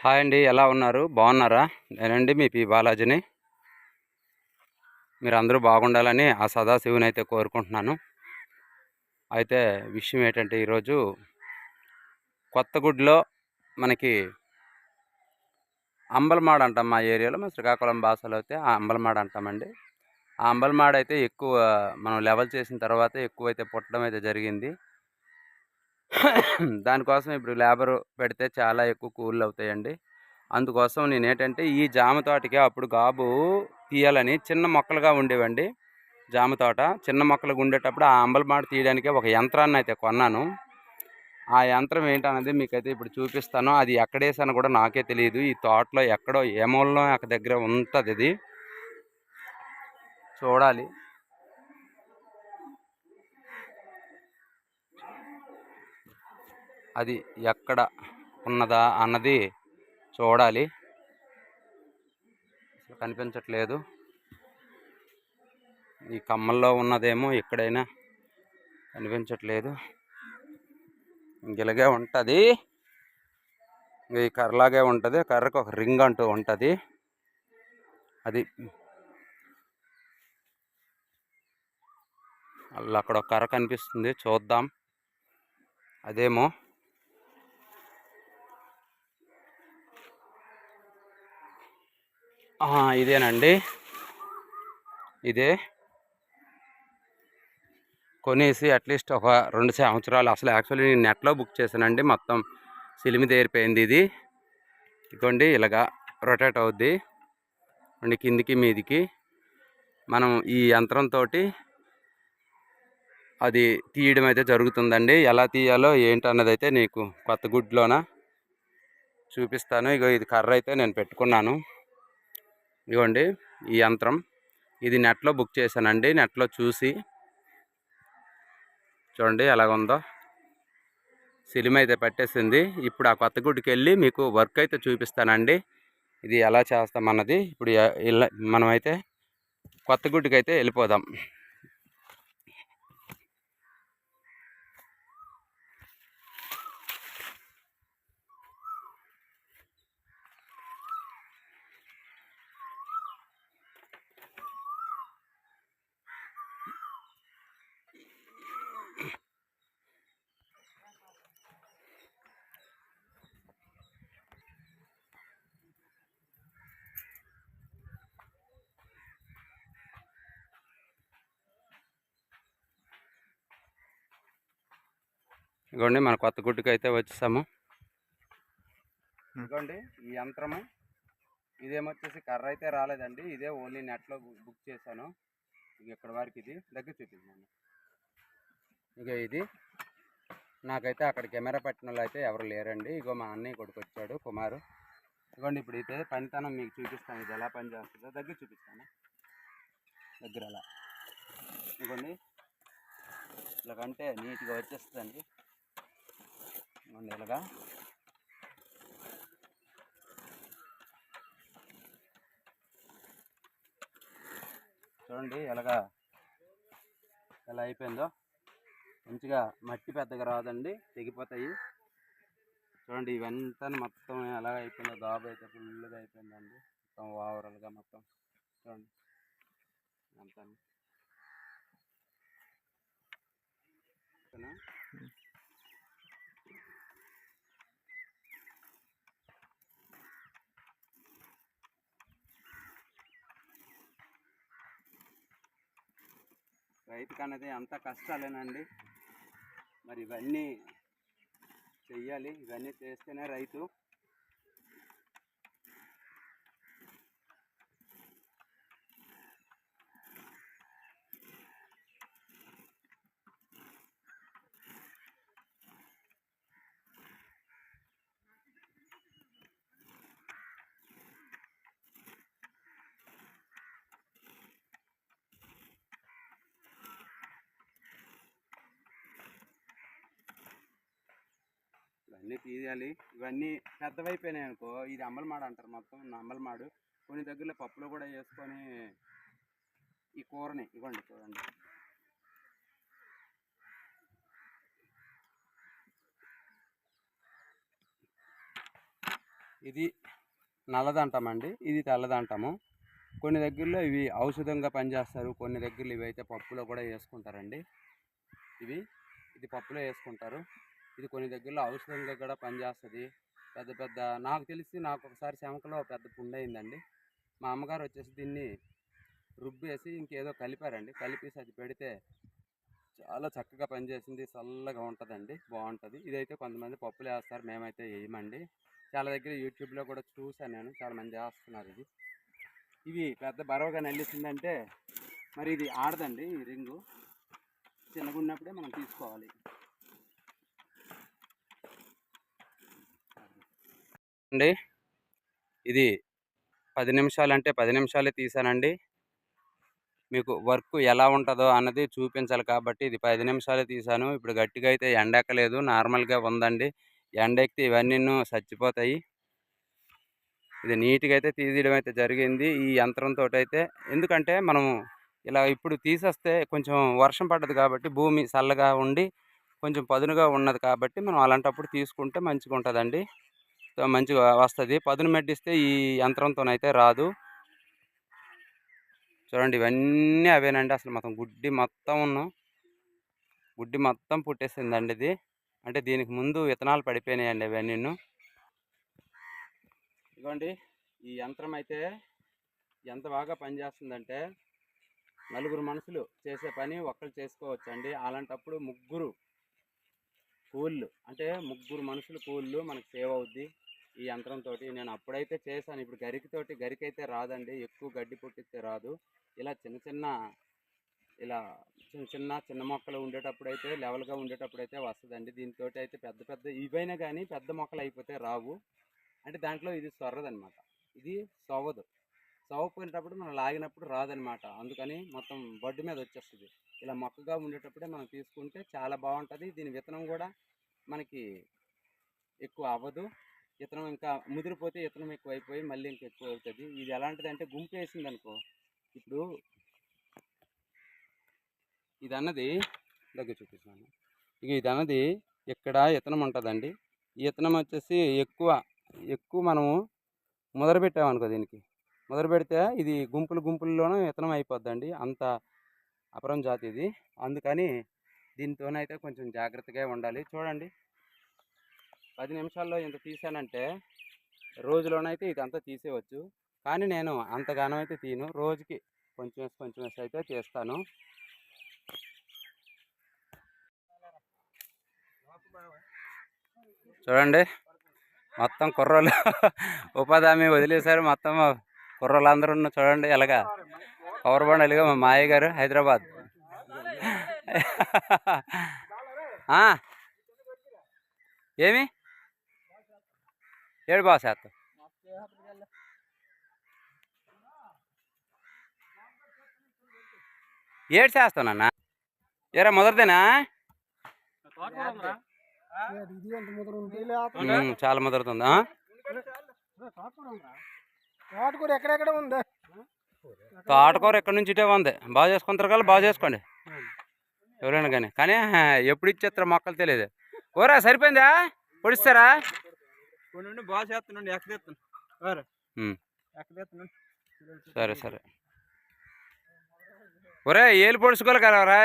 Hi అండి ఎలా ఉన్నారు? బాగున్నారా? నేనండి మీ పి బాలాజీని. మీరు అందరూ బాగుండాలని ఆ సదాశివుని అయితే కోరుకుంటున్నాను. అయితే విషయం ఏంటంటే ఈరోజు కొత్తగుడిలో మనకి అంబలమాడ అంటాం మా ఏరియాలో మా శ్రీకాకుళం భాషలో అయితే ఆ అంబలమాడ అంటామండి. ఆ అంబలమాడ అయితే ఎక్కువ మనం లెవెల్ చేసిన తర్వాత ఎక్కువ అయితే పుట్టడం అయితే జరిగింది. దానికోసం ఇప్పుడు లేబర్ పెడితే చాలా ఎక్కువ కూళ్ళు అవుతాయండి. అందుకోసం నేను ఏంటంటే ఈ జామ తోటకి అప్పుడు గాబు తీయాలని చిన్న మొక్కలుగా ఉండేవండి. జామ తోట చిన్న మొక్కలుగా ఉండేటప్పుడు ఆ అంబలమాట తీయడానికి ఒక యంత్రాన్ని అయితే కొన్నాను. ఆ యంత్రం ఏంటన్నది మీకైతే ఇప్పుడు చూపిస్తాను. అది ఎక్కడేసానో కూడా నాకే తెలియదు. ఈ తోటలో ఎక్కడో ఏ అక్కడ దగ్గర ఉంటుంది ఇది. చూడాలి. అది ఎక్కడ ఉన్నదా అన్నది చూడాలి. కనిపించట్లేదు. ఈ కమ్మల్లో ఉన్నదేమో ఎక్కడైనా కనిపించట్లేదు. ఇలాగే ఉంటుంది. ఈ కర్రలాగే ఉంటుంది. కర్రకు ఒక రింగ్ అంటూ ఉంటుంది. అది అక్కడ ఒక కర్ర కనిపిస్తుంది. చూద్దాం. అదేమో ఇదేనండి. ఇదే. కొనేసి అట్లీస్ట్ ఒక రెండు సంవత్సరాలు. అసలు యాక్చువల్లీ నేను నెట్లో బుక్ చేశానండి. మొత్తం సిలిమి తేరిపోయింది ఇది. ఇదిగోండి ఇలాగా రొటేట్ అవుద్ది. అండి కిందికి మీదికి మనం ఈ యంత్రంతో అది తీయడం అయితే జరుగుతుందండి. ఎలా తీయాలో ఏంటన్నది అయితే నీకు కొత్త గుడ్లోన చూపిస్తాను. ఇగో ఇది కర్ర అయితే నేను పెట్టుకున్నాను. ఇవ్వండి ఈ యంత్రం. ఇది నెట్లో బుక్ చేశానండి నెట్లో చూసి. చూడండి ఎలాగుందో. సిలిమ సిలిమ్ అయితే పెట్టేసింది. ఇప్పుడు ఆ కొత్త గుడికి వెళ్ళి మీకు వర్క్ అయితే చూపిస్తానండి. ఇది ఎలా చేస్తామన్నది. ఇప్పుడు ఇలా మనమైతే కొత్త గుడికి అయితే వెళ్ళిపోదాం. ఇదిగోండి మన కొత్త గుడ్డుకి అయితే వచ్చేసాము ఇదిగోండి ఈ యంత్రము. ఇదేమొచ్చేసి కర్ర అయితే రాలేదండి ఇదే ఓన్లీ నెట్లో బుక్ చేశాను. ఇక ఇక్కడ వరకు ఇది దగ్గర చూపించాను ఇక ఇది. నాకైతే అక్కడ కెమెరా పెట్టిన వాళ్ళు అయితే ఎవరు లేరండి. ఇగో మా అన్నయ్య కొడుకు వచ్చాడు కుమారు. ఇదిగోండి ఇప్పుడు అయితే పనితనం మీకు చూపిస్తాను. ఇది ఎలా పని చేస్తుందో దగ్గర చూపిస్తాను. దగ్గర అలా. ఇదిగోండి ఇలాగంటే నీట్గా వచ్చేస్తుందండి. ఇదిగోండి ఇలాగా. చూడండి ఎలాగా ఎలా అయిపోయిందో. మంచిగా మట్టి పెద్దగా రాదండి తెగిపోతాయి. చూడండి ఇవంతా మొత్తం ఎలా అయిపోయిందో దాబు అయితే ఫుల్గా అయిపోయిందండి. మొత్తం ఓవరాల్గా మొత్తం. చూడండి అంతా రైతుకు అనేది అంత కష్టాలేనండి. మరి ఇవన్నీ చెయ్యాలి ఇవన్నీ చేస్తేనే రైతు ఇవన్నీ తీయాలి. ఇవన్నీ పెద్దవైపోయినాయి అనుకో ఇది అమ్మలమాడు అంటారు మొత్తం అమ్మలమాడు కొన్ని దగ్గరలో పప్పులో కూడా వేసుకొని ఈ కూరని ఇవ్వండి చూడండి. ఇది నల్లదంటామండి. ఇది తెల్లదంటాము. కొన్ని దగ్గరలో ఇవి ఔషధంగా పనిచేస్తారు. కొన్ని దగ్గరలో ఇవి అయితే పప్పులో కూడా వేసుకుంటారండి. ఇవి ఇది పప్పులో వేసుకుంటారు. ఇది కొన్ని దగ్గరలో ఔషధంగా కూడా పనిచేస్తుంది. పెద్ద పెద్ద నాకు తెలిసి నాకు ఒకసారి చెమకలో పెద్ద పుండు అయిందండి. మా అమ్మగారు వచ్చేసి దీన్ని రుబ్బేసి ఇంకేదో కలిపారండి. కలిపేసి అది పెడితే చాలా చక్కగా పనిచేసింది. చల్లగా ఉంటుందండి. బాగుంటుంది. ఇదైతే కొంతమంది పప్పులు వేస్తారు. మేమైతే వేయమండి. చాలా దగ్గర యూట్యూబ్లో కూడా చూసాను నేను. చాలా మంది వేస్తున్నారు ఇది. ఇవి పెద్ద బరవగా నల్లిసిందంటే మరి ఇది ఆడదండి ఈ రింగు. చిన్నగా ఉన్నప్పుడే మనం తీసుకోవాలి. అండి. ఇది పది నిమిషాలు అంటే పది నిమిషాలే తీసానండి. మీకు వర్క్ ఎలా ఉంటుందో అన్నది చూపించాలి కాబట్టి ఇది పది నిమిషాలే తీసాను. ఇప్పుడు గట్టిగా అయితే ఎండెక్కలేదు నార్మల్గా ఉందండి. ఎండెక్కితే ఇవన్నీ చచ్చిపోతాయి ఇది నీట్గా అయితే తీసేయడం అయితే జరిగింది. ఈ యంత్రంతో అయితే ఎందుకంటే మనం ఇలా ఇప్పుడు తీసేస్తే కొంచెం వర్షం పడ్డది కాబట్టి భూమి చల్లగా ఉండి కొంచెం పదునుగా ఉన్నది కాబట్టి మనం అలాంటప్పుడు తీసుకుంటే మంచిగా ఉంటుందండి మంచిగా వస్తుంది. పదును మెడ్డిస్తే ఈ యంత్రంతోనైతే రాదు. చూడండి ఇవన్నీ అవేనండి. అసలు మొత్తం గుడ్డి మొత్తం ఉన్న. గుడ్డి మొత్తం పుట్టేసిందండి ఇది. అంటే దీనికి ముందు విత్తనాలు పడిపోయినాయండి అవన్నీ ఇదిగోండి ఈ యంత్రం అయితే ఎంత బాగా పనిచేస్తుందంటే నలుగురు మనుషులు చేసే పని ఒక్కరు చేసుకోవచ్చండి. అలాంటప్పుడు ముగ్గురు కూళ్ళు అంటే ముగ్గురు మనుషులు కూళ్ళు మనకు సేవ్ అవుద్ది. ఈ యంత్రంతో నేను అప్పుడైతే చేశాను. ఇప్పుడు గరికతోటి గరిక అయితే రాదండి. ఎక్కువ గడ్డి పుట్టిస్తే రాదు. ఇలా చిన్న చిన్న ఇలా చిన్న చిన్న చిన్న మొక్కలు ఉండేటప్పుడు అయితే లెవెల్గా ఉండేటప్పుడు అయితే వస్తుందండి దీంతో అయితే పెద్ద పెద్ద ఇవైనా కానీ పెద్ద మొక్కలు అయిపోతే రావు. అంటే దాంట్లో ఇది సొర్రదనమాట ఇది సవ్వదు. సవ్వపోయినప్పుడు మనం లాగినప్పుడు రాదనమాట. అందుకని మొత్తం బొడ్డు మీద వచ్చేస్తుంది. ఇలా మొక్కగా ఉండేటప్పుడే మనం తీసుకుంటే చాలా బాగుంటుంది. దీని విత్తనం కూడా మనకి ఎక్కువ అవ్వదు. విత్తనం ఇంకా ముదిరిపోతే విత్తనం ఎక్కువ అయిపోయి మళ్ళీ ఇంకా ఎక్కువ అవుతుంది ఇది ఎలాంటిది అంటే గుంపు వేసింది అనుకో ఇప్పుడు ఇది అన్నది దగ్గర చూపిస్తాను ఇక ఇది అన్నది ఇక్కడ విత్తనం ఉంటుందండి. ఈ విత్తనం వచ్చేసి ఎక్కువ ఎక్కువ మనము ముదర పెట్టామనుకో దీనికి. ముదర పెడితే ఇది గుంపులు గుంపుల్లోనూ విత్తనం అయిపోద్దండి. అంత అపరం జాతి ఇది. అందుకని దీంతోనైతే కొంచెం జాగ్రత్తగా ఉండాలి. చూడండి. పది నిమిషాల్లో ఇంత తీసానంటే రోజులోనైతే ఇదంతా తీసేయవచ్చు కానీ నేను అంతగానం అయితే తీను రోజుకి కొంచెం కొంచెం వేసి అయితే తీస్తాను. చూడండి మొత్తం కుర్రోళ్ళు ఉపాధి హామీ వదిలేశారు. మొత్తం కుర్రోళ్ళు చూడండి ఎలాగా పవర్ బండ్ ఎలాగా మా మాయ గారు హైదరాబాద్. ఏమి? ఏడు బాగా చేస్తావు. ఏడు చేస్తానన్నా ఏరా మొదటిదేనా? చాలా మొదలుతుంది ఆ? తోటకూర ఎక్కడెక్కడ ఉంది? తోటకూర ఎక్కడి నుంచి ఇటే ఉంది. బాగా చేసుకుంటారు కదా బాగా చేసుకోండి. ఎవరైనా కానీ. కానీ ఎప్పుడు ఇచ్చేస్తారో మొక్కలు తెలియదు. ఓరా సరిపోయిందా? పొడిస్తారా? కొన్ని బాగా చేస్తున్నాండి ఉమ్, ఎక్కడెత్తున్నాను సరే సరే. ఒరే ఏలు పొడుచుకోవాలి కదా రా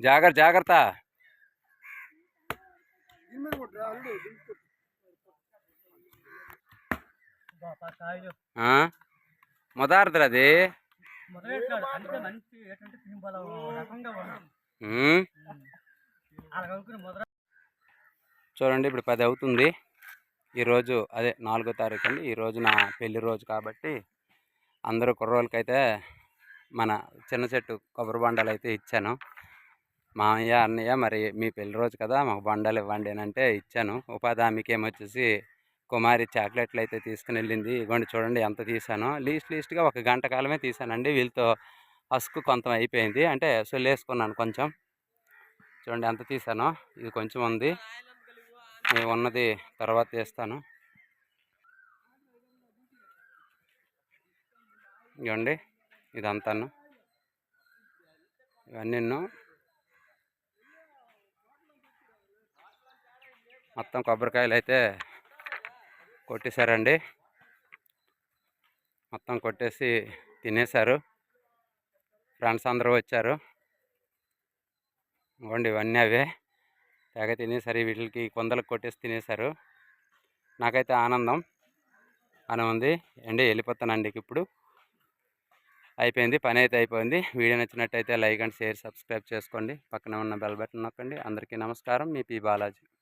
జాగ్రత్త జాగ్రత్త. అది? మొదలెట్టాడు అంటే మంచి ఏంటంటే సింబల్ రకంగా ఉన్నాడు ఉమ్. అలా కనుక్కుని మొదల చూడండి ఇప్పుడు పది అవుతుంది. ఈరోజు అదే నాలుగో తారీఖు అండి. ఈరోజు నా పెళ్ళి రోజు కాబట్టి అందరూ కుర్రోళ్ళకైతే మన చిన్న చెట్టు కొబ్బరి బండాలు అయితే ఇచ్చాను. మామయ్య అన్నయ్య మరి మీ పెళ్ళి రోజు కదా మాకు బండాలు ఇవ్వండి అని అంటే ఇచ్చాను. ఉపాధి హామీకి ఏమొచ్చేసి కుమారి చాక్లెట్లు అయితే తీసుకుని వెళ్ళింది. ఇవ్వండి చూడండి ఎంత తీసానో. లీస్ట్ లీస్ట్గా ఒక గంట కాలమే తీసానండి. వీళ్ళతో హస్క్ కొంత అయిపోయింది. అంటే సొల్లేసుకున్నాను కొంచెం. చూడండి ఎంత తీసానో. ఇది కొంచెం ఉంది. నేను ఉన్నది తర్వాత తీస్తాను. ఇవ్వండి. ఇదంతాను ఇవన్నీ మొత్తం కొబ్బరికాయలు అయితే కొట్టేశారండి. మొత్తం కొట్టేసి తినేశారు. ఫ్రెండ్స్ అందరూ వచ్చారు. ఇవ్వండి ఇవన్నీ అవే. తెగ తినేసారు వీటికి కొందలకు కొట్టేసి తినేశారు. నాకైతే ఆనందం. అని ఉంది. అండి వెళ్ళిపోతానండి ఇప్పుడు. అయిపోయింది. పని అయితే అయిపోయింది. వీడియో నచ్చినట్టయితే లైక్ అండ్ షేర్ సబ్స్క్రైబ్ చేసుకోండి. పక్కన ఉన్న బెల్ బటన్ నొక్కండి. అందరికీ నమస్కారం. మీ పి బాలాజీ.